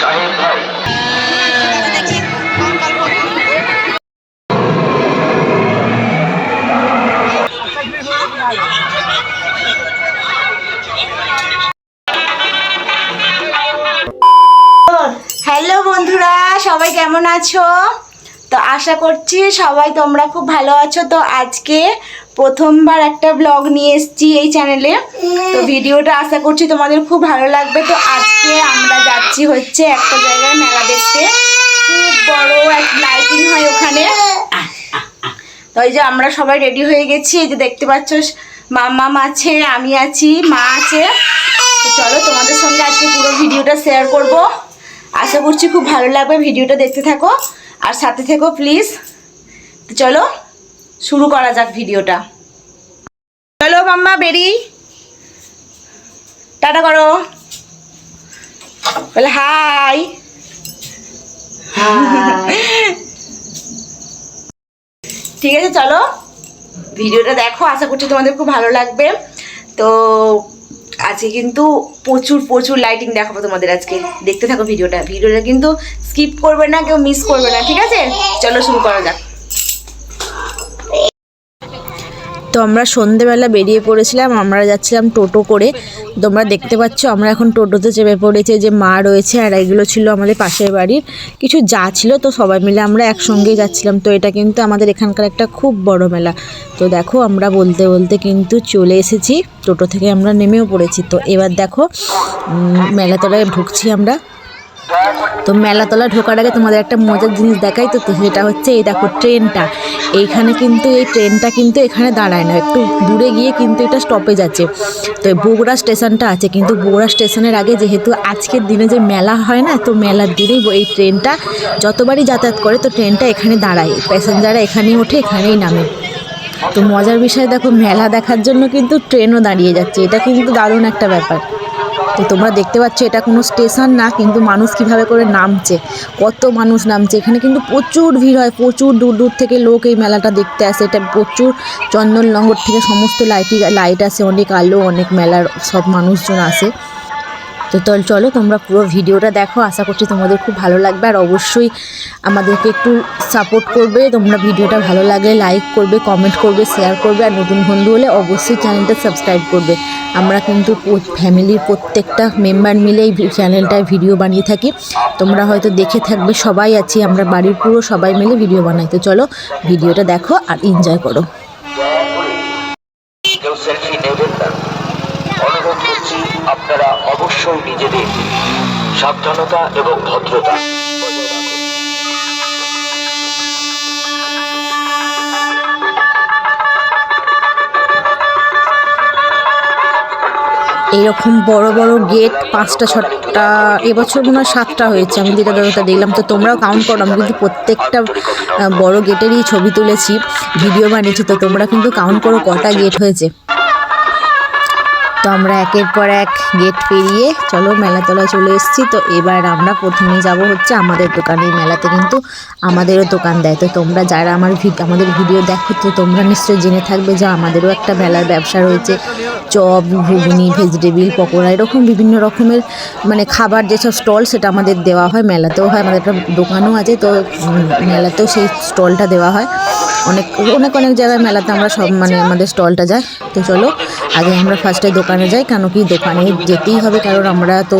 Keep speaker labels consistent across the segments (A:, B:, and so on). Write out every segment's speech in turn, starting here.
A: সাহেব ভাই।
B: হ্যালো বন্ধুরা, সবাই কেমন আছো? তো আশা করছি সবাই তোমরা খুব ভালো আছো। তো আজকে প্রথমবার একটা ব্লগ নিয়ে এসেছি এই চ্যানেলে তো ভিডিওটা আশা করছি তোমাদের খুব ভালো লাগবে। তো আজকে আমরা যাচ্ছি হচ্ছে একটা জায়গায় মেলা দেখতে। খুব বড় এক লাইটিং হয় ওখানে। তো এই যে আমরা সবাই রেডি হয়ে গেছি। এই যে দেখতে পাচ্ছ মাম্মাম আছে আমি আছি মা আছে। তো চলো তোমাদের সঙ্গে আজকে পুরো ভিডিওটা শেয়ার করব। আশা করছি খুব ভালো লাগবে ভিডিওটা দেখতে থাকো। আর সাথে থেকো প্লিজ তো চলো। শুরু করা যাক ভিডিওটা। চলো মাম্মা বেরি টাটা করো। বলে হাই। ঠিক আছে চলো। ভিডিওটা দেখো আশা করছি তোমাদের খুব ভালো লাগবে। তো আজকে কিন্তু প্রচুর প্রচুর লাইটিং দেখাবো তোমাদের আজকে। দেখতে থাকো ভিডিওটা। ভিডিওটা কিন্তু স্কিপ করবে না কেউ মিস করবে না ঠিক আছে? চলো শুরু করা যাক। তো আমরা সন্ধেবেলা বেরিয়ে পড়েছিলাম, আমরা যাচ্ছিলাম টোটো করে। তোমরা দেখতে পাচ্ছ, আমরা এখন টোটোতে চেপে পড়েছি যে মা রয়েছে আর এগুলো ছিল আমাদের পাশের বাড়ির। কিছু যা ছিল তো সবাই মিলে আমরা একসঙ্গেই যাচ্ছিলাম। তো এটা কিন্তু আমাদের এখানকার একটা খুব বড় মেলা। তো দেখো, আমরা বলতে বলতে কিন্তু চলে এসেছি। টোটো থেকে আমরা নেমেও পড়েছি। তো এবার দেখো মেলাতলায় ঢুকছি আমরা। তো মেলাতলা ঢোকার আগে তোমাদের একটা মজার জিনিস দেখাই তো সেটা হচ্ছে এই দেখো ট্রেনটা। এইখানে কিন্তু এই ট্রেনটা কিন্তু এখানে দাঁড়ায় না, একটু দূরে গিয়ে কিন্তু এটা স্টপেজ আছে। তো বগুড়া স্টেশনটা আছে, কিন্তু বগুড়া স্টেশনের আগে যেহেতু আজকের দিনে যে মেলা হয় না, তো মেলার দিনেই এই ট্রেনটা যতবারই যাতায়াত করে, তো ট্রেনটা এখানে দাঁড়ায়। প্যাসেঞ্জাররা এখানেই ওঠে, এখানেই নামে। তো মজার বিষয় দেখো, মেলা দেখার জন্য কিন্তু ট্রেনও দাঁড়িয়ে যাচ্ছে। এটা কিন্তু দারুণ একটা ব্যাপার। তো তোমরা দেখতে পাচ্ছ, এটা কোনো স্টেশন না, কিন্তু মানুষ কীভাবে করে নামছে, কত মানুষ নামছে। এখানে কিন্তু প্রচুর ভিড় হয়, প্রচুর দূর দূর থেকে লোক এই মেলাটা দেখতে আসে। এটা প্রচুর চন্দননগর থেকে সমস্ত লাইটি, লাইট আসে, অনেক আলো, অনেক মেলার সব মানুষজন আসে। তো চল, চলো, তোমরা পুরো ভিডিওটা দেখো। আশা করছি তোমাদের খুব ভালো লাগবে। আর অবশ্যই আমাদেরকে একটু সাপোর্ট করবে। তোমরা ভিডিওটা ভালো লাগলে লাইক করবে কমেন্ট করবে শেয়ার করবে। আর নতুন বন্ধু হলে অবশ্যই চ্যানেলটা সাবস্ক্রাইব করবে। আমরা কিন্তু ফ্যামিলির প্রত্যেকটা মেম্বার মিলে এই চ্যানেলটায় ভিডিও বানিয়ে থাকি। তোমরা হয়তো দেখে থাকবে, সবাই আছি, আমরা বাড়ির পুরো সবাই মিলে ভিডিও বানাই। তো চলো, ভিডিওটা দেখো আর এনজয় করো
A: দয়া করে কেউ সেলফি নেবেন না অনুরোধ করছি আপনারা অবশ্যই নিজেদের সাবধানতা এবং ভদ্রতা
B: এইরকম বড় বড় গেট পাঁচটা, ছটা, এবছর মনে হয় সাতটা হয়েছে। আমি যেটা দাদাটা দেখলাম, তো তোমরাও কাউন্ট করো। আমি কিন্তু প্রত্যেকটা বড় গেটেরই ছবি তুলেছি ভিডিও বানিয়েছি, তো তোমরা কিন্তু কাউন্ট করো কটা গেট হয়েছে। তো আমরা একের পর এক গেট পেরিয়ে চলো মেলাতলায় চলে এসেছি। তো এবার আমরা প্রথমে যাব হচ্ছে আমাদের দোকানে মেলাতে। কিন্তু আমাদেরও দোকান দেয়। তো তোমরা যারা আমার আমাদের ভিডিও দেখো, তো তোমরা নিশ্চয়ই জেনে থাকবে যে আমাদেরও একটা মেলার ব্যবসা রয়েছে। চপ, ঘুগনি ভেজিটেবিল পকোড়া, এরকম বিভিন্ন রকমের মানে খাবার যেসব স্টল সেটা আমাদের দেওয়া হয়। মেলাতেও হয়, আমাদের একটা দোকানও আছে। তো মেলাতেও সেই স্টলটা দেওয়া হয়। অনেক অনেক অনেক জায়গায় মেলাতে আমরা সব মানে আমাদের স্টলটা যায়। তো চলো, আগে আমরা ফার্স্টে দোকানে যাই, কেন কি দোকানে যেতেই হবে, কারণ আমরা তো,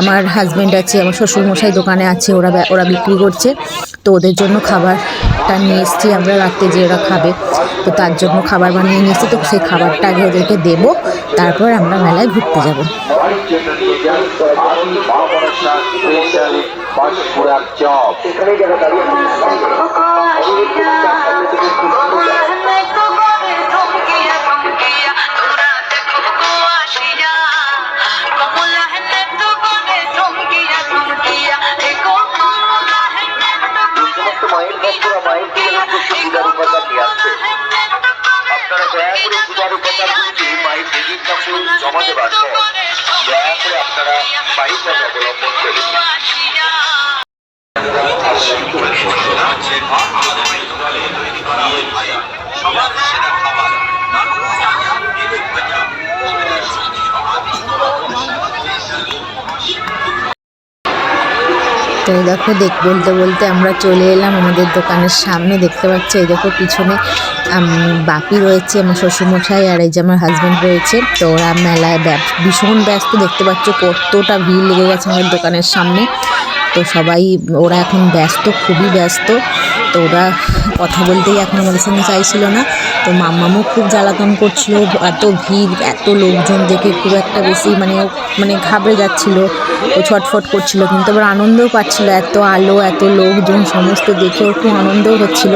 B: আমার হাজব্যান্ড আছে, আমার শ্বশুরমশাই দোকানে আছে, ওরা ওরা বিক্রি করছে। তো ওদের জন্য খাবারটা নিয়ে এসেছি আমরা রাত্রে যে ওরা খাবে তো তার জন্য খাবার বানিয়ে নিয়ে এসেছি তো সেই খাবারটা আগে ওদেরকে দেবো তারপর আমরা মেলায় ঘুরতে যাব।
A: উপাদান
B: এই দেখো দেখ, বলতে বলতে আমরা চলে এলাম আমাদের দোকানের সামনে। দেখতে পাচ্ছি, এই দেখো পিছনে বাপি রয়েছে, আমার শ্বশুরমশাই আর এই যে আমার হাজব্যান্ড রয়েছে। তো ওরা মেলায় ভীষণ ব্যস্ত, দেখতে পাচ্ছ কতটা ভিড় লেগে গেছে আমাদের দোকানের সামনে। তো সবাই, ওরা এখন ব্যস্ত, খুবই ব্যস্ত। তো ওরা কথা বলতেই এখন আমাদের সঙ্গে চাইছিল না। তো মাম্মামও খুব জ্বালাতন করছিল, এত ভিড়, এত লোকজন দেখে খুব একটা বেশি মানে মানে ঘাবড়ে যাচ্ছিল, ও ছটফট করছিল। কিন্তু আবার আনন্দও পাচ্ছিল, এত আলো, এত লোকজন, সমস্ত দেখেও খুব আনন্দও হচ্ছিল।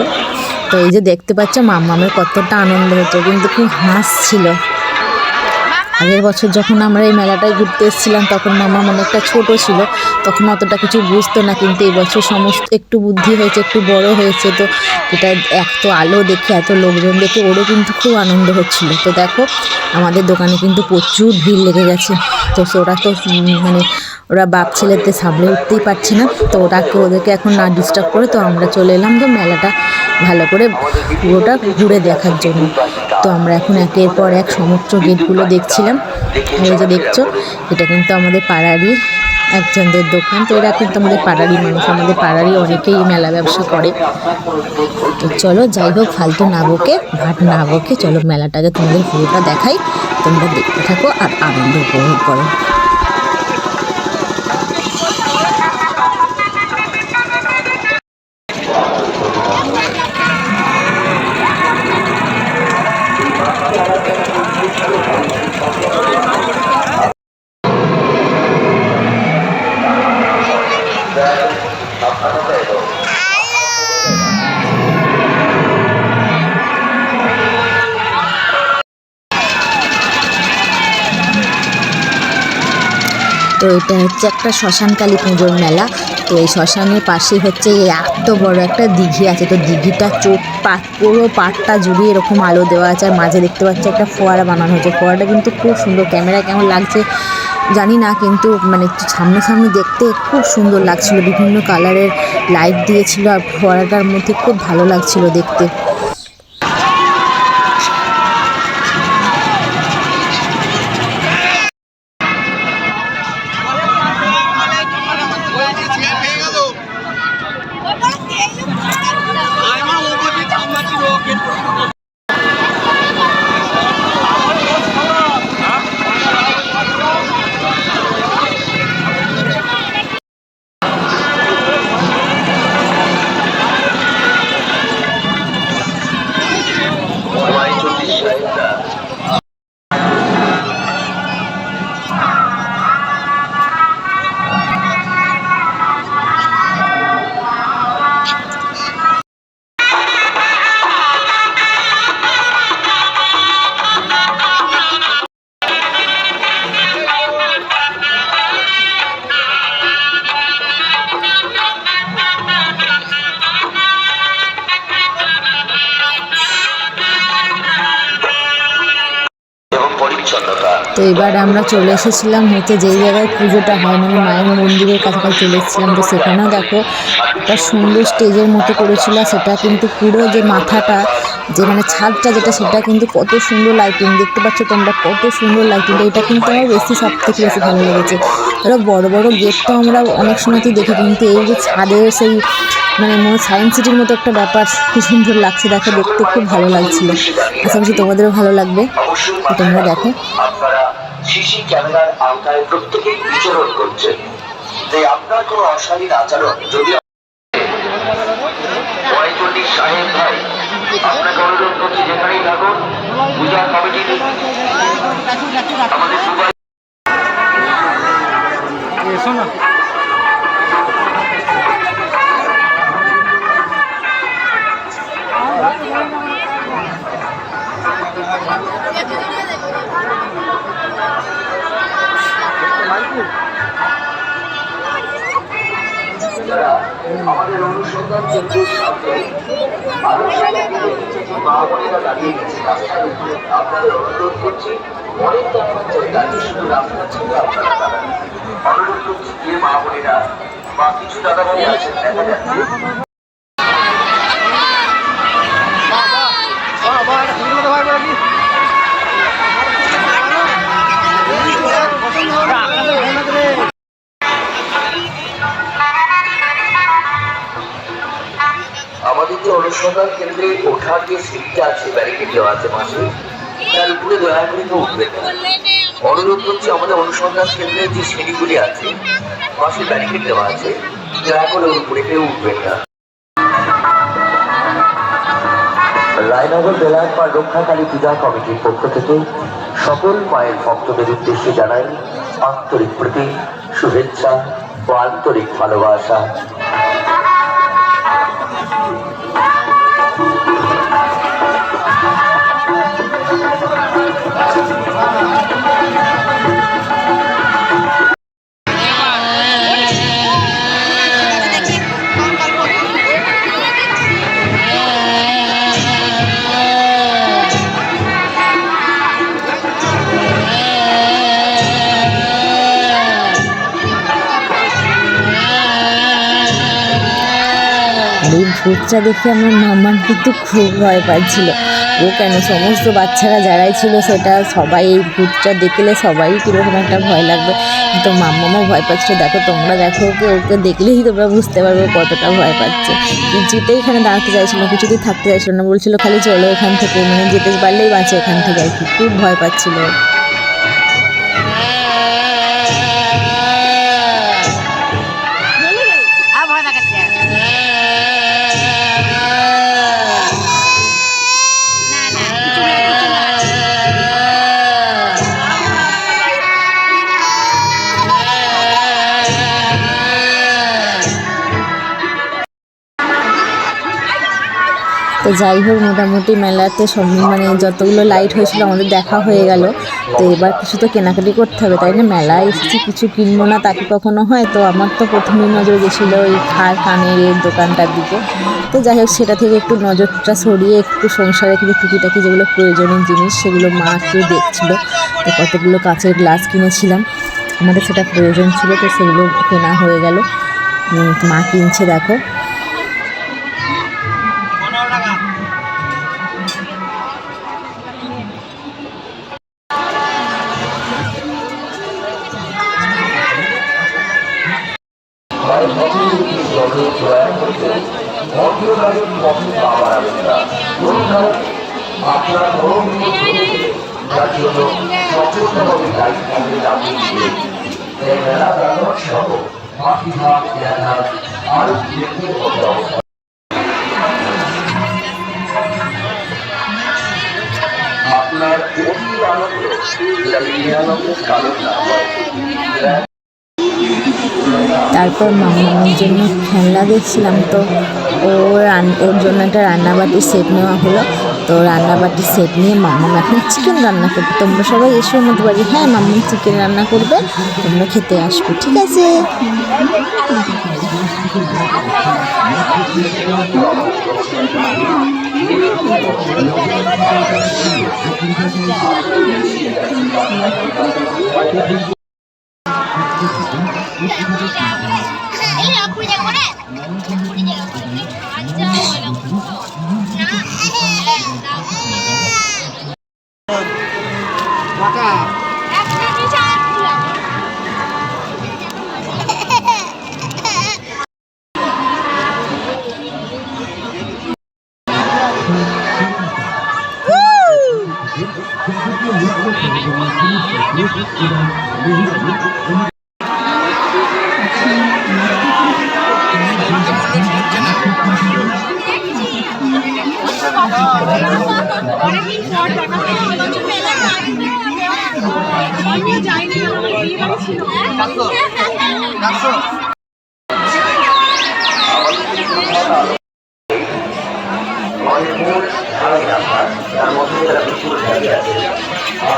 B: তো এই যে দেখতে পাচ্ছ, মাম্মামের কতটা আনন্দ হতো কিন্তু খুব হাসছিল। আগের বছর যখন আমরা এই মেলাটায় ঘুরতে এসেছিলাম, তখন মামা একটা ছোট ছিল। তখন অতটা কিছু বুঝতো না, কিন্তু এই বছর সমস্ত একটু বুদ্ধি হয়েছে, একটু বড় হয়েছে। তো এটা এক তো আলো দেখে, এত লোকজন দেখে ওরও কিন্তু খুব আনন্দ হচ্ছিল। তো দেখো, আমাদের দোকানে কিন্তু প্রচুর ভিড় লেগে গেছে। তো ওরা তো মানে ওরা বাপ ছেলেতে সামলে উঠতেই পারছে না। তো ওটাকে ওদেরকে এখন না ডিস্টার্ব করে তো আমরা চলে এলাম তো মেলাটা ভালো করে পুরোটা ঘুরে দেখার জন্য। তো আমরা এখন একের পর এক সমস্ত গেটগুলো দেখছিলাম। এই যে দেখছ, এটা কিন্তু আমাদের পাড়ারই একজনদের দোকান। তো এরা কিন্তু আমাদের পাড়ারই মানুষ, আমাদের পাড়ারই অনেকেই মেলা ব্যবসা করে। তো চলো যাই হোক, ফালতু না বকে ভাট না বকে চলো মেলাটাকে তোমাদের পুরোটা দেখাই। তোমরা দেখতে থাকো আর আনন্দ উপভোগ করো। তো এটা হচ্ছে একটা শ্মশানকালী পুজোর মেলা। তো এই শ্মশানের পাশে হচ্ছে এত বড় একটা দিঘি আছে। তো দিঘিটা চোখ পাট পুরো পাটটা জুড়িয়ে এরকম আলো দেওয়া আছে। আর মাঝে দেখতে পাচ্ছি একটা ফোয়ারা বানানো হয়েছে। ফোয়ারাটা কিন্তু খুব সুন্দর। ক্যামেরা কেমন লাগছে জানি না, কিন্তু মানে সামনে সামনে দেখতে খুব সুন্দর লাগছিল। বিভিন্ন কালারের লাইট দিয়েছিল আর ফোয়ারাটার মধ্যে খুব ভালো লাগছিল দেখতে। এবার আমরা চলে এসেছিলাম হচ্ছে যেই জায়গায় পুজোটা হয় মানে মায়ের মন্দিরের কাছাকাছি চলে এসেছিলাম। তো সেখানেও দেখো, একটা সুন্দর স্টেজের মতো করেছিল সেটা কিন্তু পুরো যে মাথাটা, যে মানে ছাদটা যেটা, সেটা কিন্তু কত সুন্দর লাইটিং দেখতে পাচ্ছ তোমরা কত সুন্দর লাইটিং এটা কিন্তু আমার বেশি সব থেকে বেশি ভালো লেগেছে। ধরো, বড় বড় গেট তো আমরা অনেক সময়তেই দেখি কিন্তু এই যে ছাদের সেই মানে মনে সায়েন্স সিটির মতো একটা ব্যাপার, কি সুন্দর লাগছে। দেখো, দেখতে খুব ভালো লাগছিল। পাশাপাশি তোমাদেরও ভালো লাগবে। তোমরা দেখো।
A: সিসি ক্যামেরার আওতায় প্রত্যেকেই বিচরণ করছে। তাই আপনার কোনো অশালীন আচরণ যদি সাহেব ভাই আপনাকে অনুরোধ করছি যেখানেই থাকুন পূজা কমিটি আমাদের দুবাই আমাদের আছে মাসে। তার উপরে দয়া করে কেউ অনুরোধ করছি, আমাদের অনুসন্ধান কেন্দ্রের যে সিঁড়িগুলি আছে পাশে ব্যারিকেড দেওয়া আছে দয়া করে ওর উপরে কেউ উঠবেন না। রায়নগর বেলায়তপাড় রক্ষাকালী পূজা কমিটির পক্ষ থেকে সকল মায়ের ভক্তদের উদ্দেশ্যে জানাই আন্তরিক প্রীতি, শুভেচ্ছা ও আন্তরিক ভালোবাসা।
B: ভূতটা দেখে আমার মামার কিন্তু খুব ভয় পাচ্ছিল। ও কেন, সমস্ত বাচ্চারা যারাই ছিল সেটা সবাই এই ভূতটা দেখলে সবাই কীরকম একটা ভয় লাগবে। তো মাম্মামও ভয় পাচ্ছিল, দেখো, তোমরা দেখো, ওকে ওকে দেখলেই তোমরা বুঝতে পারবে কতটা ভয় পাচ্ছে। কিছুতেই এখানে দাঁড়াতে চাইছিল না, কিছুতেই থাকতে চাইছিল না, বলছিল, খালি চলো এখান থেকে মানে যেতে পারলেই বাঁচে এখান থেকে। আর কি, খুব ভয় পাচ্ছিল যাই হোক, মোটামুটি মেলাতে সব মানে যতগুলো লাইট হয়েছিল আমাদের দেখা হয়ে গেল। তো এবার কিছু তো কেনাকাটি করতে হবে, তাই না? মেলায় এসেছি, কিছু কিনবো না তাকে কখনো হয়? তো আমার তো প্রথমে নজর গেছিল ওই খার কানের এর দোকানটার দিকে। তো যাই হোক, সেটা থেকে একটু নজরটা সরিয়ে, একটু সংসারে কিছু টুকিটাকি যেগুলো প্রয়োজনীয় জিনিস, সেগুলো মা একটু দেখছিলো। তো কতগুলো কাঁচের গ্লাস কিনেছিলাম। আমাদের সেটা প্রয়োজন ছিল, তো সেগুলো কেনা হয়ে গেল। মা কিনছে, দেখো। তারপর মামার জন্য খেলনা দেখছিলাম তো, ও রান ওর জন্য একটা রান্নাবাটির সেট নেওয়া হলো। তো রান্নাবাটির সেট নিয়ে মাম্মাম এখন চিকেন রান্না করবে। তোমরা সবাই এসো আমাদের বাড়ি। হ্যাঁ মাম্মাম চিকেন রান্না করবে। তোমরা খেতে আসবে, ঠিক আছে?
C: অনেকদিন পর দেখা আগে আমি যাইনি আমার বিয়ে বাড়ি ছিল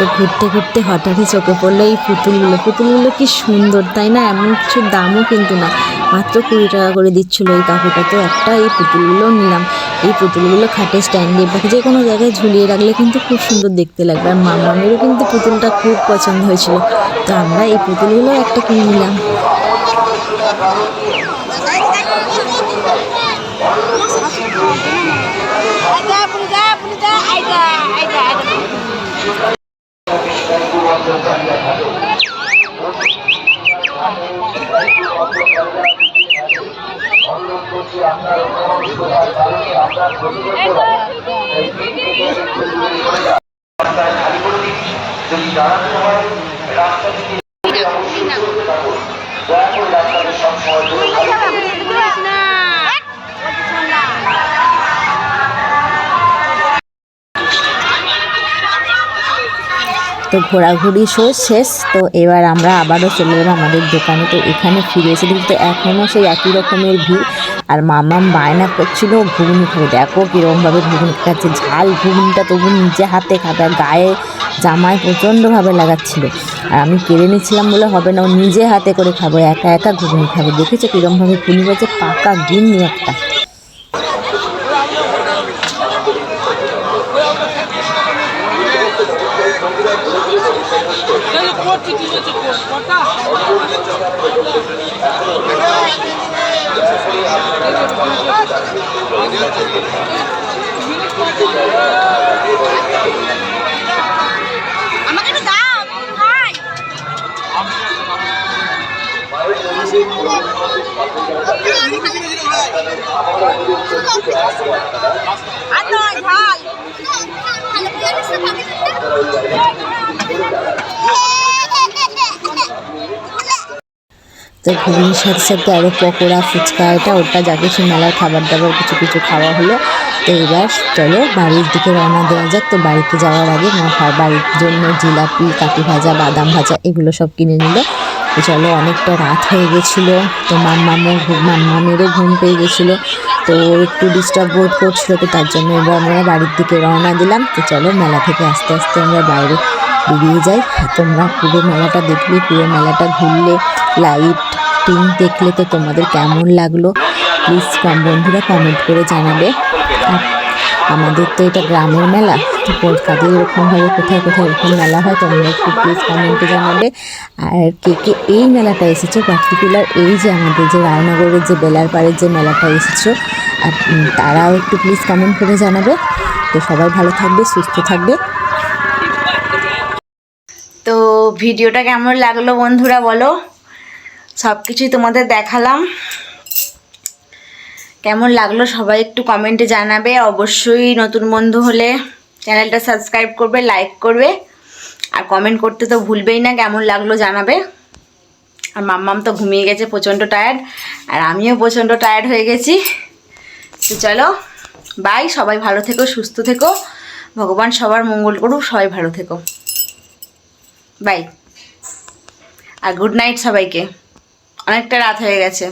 B: তো ঘুরতে ঘুরতে হঠাৎই চোখে পড়ল এই পুতুলগুলো। পুতুলগুলো কি সুন্দর, তাই না? এমন কিছু দামও কিন্তু না। মাত্র কুড়ি টাকা করে দিচ্ছিল এই কাকুটা। তো একটা এই পুতুলগুলো নিলাম। এই পুতুলগুলো খাটে স্ট্যান্ডে বা যে কোনো জায়গায় ঝুলিয়ে রাখলে কিন্তু খুব সুন্দর দেখতে লাগবে। আর মামামেরও কিন্তু পুতুলটা খুব পছন্দ হয়েছিল। তো আমরা এই পুতুলগুলো একটা কিনে নিলাম। তো ঘোরাঘুরি শো শেষ, তো এবার আমরা আবারও চলে এলাম আমাদের দোকানে। তো এখানে ফিরে এসে কিন্তু এখনও সেই একই রকমের ভিড়। আর মামাম বায়না করছিল, ঘুগনি খাবে। দেখো কীরকমভাবে ঘুগনি খাচ্ছে, ঝাল ঘুগনিটা তবু নিজে হাতে খাবে গায়ে জামায় প্রচণ্ডভাবে লাগাচ্ছিল। আর আমি কেড়ে নিচ্ছিলাম বলে হবে না, ও নিজে হাতে করে খাব একা একা ঘুগনি খাবে। দেখেছ কীরকমভাবে খুনি বলছে, পাকা গিন্নি একটা।
D: আর নয় ঝাল
B: তো ঘুগনির সাথে সাথে আরও পকোড়া, ফুচকা, এটা ওটা যা কিছু মেলার খাবার দাবার, কিছু কিছু খাওয়া হলো। তো এবার চলো বাড়ির দিকে রওনা দেওয়া যাক। তো বাড়িতে যাওয়ার আগে মা বাড়ির জন্য জিলাপি কাঠি ভাজা, বাদাম ভাজা, এগুলো সব কিনে নিল। তো চলো অনেকটা রাত হয়ে গেছিল। তো মাম্মামও মাম্মামেরও ঘুম পেয়ে গেছিল। তো একটু ডিস্টার্ব বোধ করছিল, তো তার জন্য এবার আমরা বাড়ির দিকে রওনা দিলাম। তো চলো মেলা থেকে আস্তে আস্তে আমরা বাইরে বেরিয়ে যাই। তোমরা পুরো মেলাটা দেখলে পুরো মেলাটা ঘুরলে লাইট টিং দেখলে তো তোমাদের কেমন লাগল? প্লিজ বন্ধুরা কমেন্ট করে জানাবে। আমাদের তো এটা গ্রামের মেলা, তো কলকাতায় এরকমভাবে কোথায় কোথায় এরকম মেলা হয়, তোমরা একটু প্লিজ কমেন্টে জানাবে। আর কে কে এই মেলাটা এসেছ? পার্টিকুলার এই যে আমাদের যে রায়নগরের যে বেলার পাড়ের যে মেলাটা এসেছ, আর তারাও একটু প্লিজ কমেন্ট করে জানাবে। তো সবাই ভালো থাকবে, সুস্থ থাকবে। তো ভিডিওটা কেমন লাগল বন্ধুরা বলো? সব কিছুই তোমাদের দেখালাম। কেমন লাগল সবাই একটু কমেন্টে জানাবে। অবশ্যই নতুন বন্ধু হলে চ্যানেলটা সাবস্ক্রাইব করবে লাইক করবে। আর কমেন্ট করতে তো ভুলবেই না, কেমন লাগল জানাবে। আর মাম্মাম তো ঘুমিয়ে গেছে, প্রচণ্ড টায়ার্ড আর আমিও প্রচণ্ড টায়ার্ড হয়ে গেছি। তো চলো বাই সবাই ভালো থেকো, সুস্থ থেকো। ভগবান সবার মঙ্গল করুক, সবাই ভালো থেকো। বাই আর গুড নাইট সবাইকে। অনেকটা রাত হয়ে গেছে।